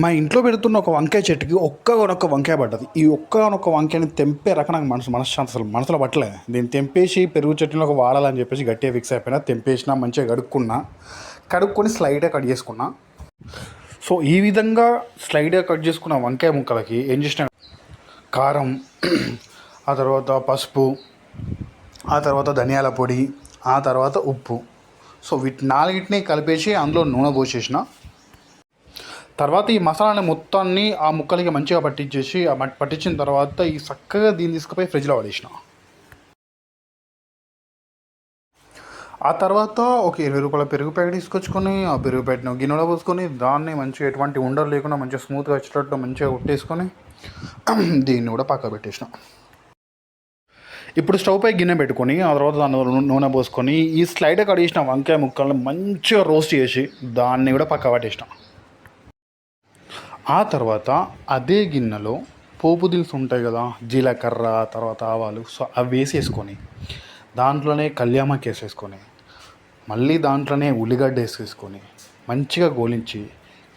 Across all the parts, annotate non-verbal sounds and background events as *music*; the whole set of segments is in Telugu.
మా ఇంట్లో పెడుతున్న ఒక వంకాయ చెట్టుకి ఒక్కగానొక్క వంకాయ పడ్డది. ఈ ఒక్కగానొక్క వంకాయని తెంపే రకం నాకు మనసు మనశ్శాంతి అసలు మనసులో పట్టలే. దీన్ని తెంపేసి పెరుగు చట్నీలోకి వాడాలని చెప్పేసి గట్టిగా ఫిక్స్ అయిపోయినా తెంపేసిన మంచిగా కడుక్కున్నా కడుక్కొని స్లైడ్గా కట్ చేసుకున్నా. సో ఈ విధంగా స్లైడ్గా కట్ చేసుకున్న వంకాయ ముక్కలకి ఏం చేసిన కారం *clears throat* ఆ తర్వాత పసుపు ఆ తర్వాత ధనియాల పొడి ఆ తర్వాత ఉప్పు. సో వీటి నాలుగింటిని కలిపేసి అందులో నూనె పోసేసిన. తర్వాత ఈ మసాలాని మొత్తాన్ని ఆ ముక్కలకి మంచిగా పట్టించేసి ఆ పట్టించిన తర్వాత ఈ చక్కగా దీన్ని తీసుకుపోయి ఫ్రిడ్జ్లో పడేసిన ఆ తర్వాత ఒక ఇరవై రూపాయల పెరుగు ప్యాకెట్ తీసుకొచ్చుకొని ఆ పెరుగు ప్యాకెట్ని గిన్నెలో పోసుకొని దాన్ని మంచిగా ఎటువంటి ఉండలు లేకుండా మంచిగా స్మూత్గా వచ్చేటట్టు మంచిగా కొట్టేసుకొని *clears throat* దీన్ని కూడా పక్క పెట్టేసిన. ఇప్పుడు స్టవ్ పై గిన్నె పెట్టుకొని ఆ తర్వాత దాని నూనె పోసుకొని ఈ స్లైడ్ కడిగేసిన వంకాయ ముక్కల్ని మంచిగా రోస్ట్ చేసి దాన్ని కూడా పక్క పట్టేసినాం. ఆ తర్వాత అదే గిన్నెలో పోపు దినుసులు ఉంటాయి కదా జీలకర్ర తర్వాత ఆవాలు. సో అవి వేసేసుకొని దాంట్లోనే కళ్యామాకి వేసేసుకొని మళ్ళీ దాంట్లోనే ఉల్లిగడ్డ వేసేసుకొని మంచిగా గోలించి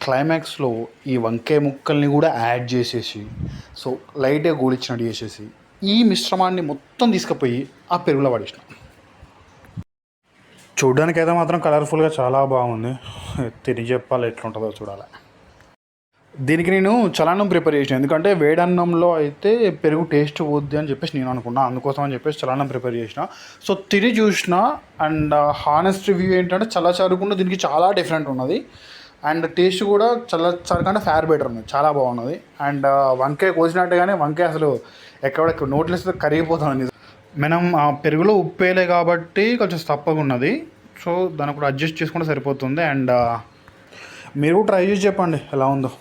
క్లైమాక్స్లో ఈ వంకాయ ముక్కల్ని కూడా యాడ్ చేసేసి సో లైట్గా గోలిచ్చినట్టు చేసేసి ఈ మిశ్రమాన్ని మొత్తం తీసుకుపోయి ఆ పెరుగులో పడేసిన. చూడడానికి అయితే మాత్రం కలర్ఫుల్గా చాలా బాగుంది. తిని చెప్పాలి ఎట్లుంటుందో చూడాలి. దీనికి నేను చలానం ప్రిపేర్ చేసిన. ఎందుకంటే వేడన్నంలో అయితే పెరుగు టేస్ట్ పోద్ది అని చెప్పేసి నేను అనుకున్నా. అందుకోసం అని చెప్పేసి చలానం ప్రిపేర్ చేసిన. సో తిని చూసిన అండ్ హానెస్ట్ రివ్యూ ఏంటంటే చల్ల చారుకుండా దీనికి చాలా డిఫరెంట్ ఉన్నది. అండ్ టేస్ట్ కూడా చల్ల చారు కంటే ఫేర్ బెటర్ ఉంది చాలా బాగున్నది. అండ్ వంకాయ కోసినట్టుగానే వంకాయ అసలు ఎక్కడ నోట్లెస్ కరిగిపోతుంది. మనం ఆ పెరుగులో ఉప్పేలే కాబట్టి కొంచెం తప్పగా ఉన్నది. సో దాన్ని కూడా అడ్జస్ట్ చేసుకుంటే సరిపోతుంది. అండ్ మీరు ట్రై చేసి చెప్పండి ఎలా ఉందో.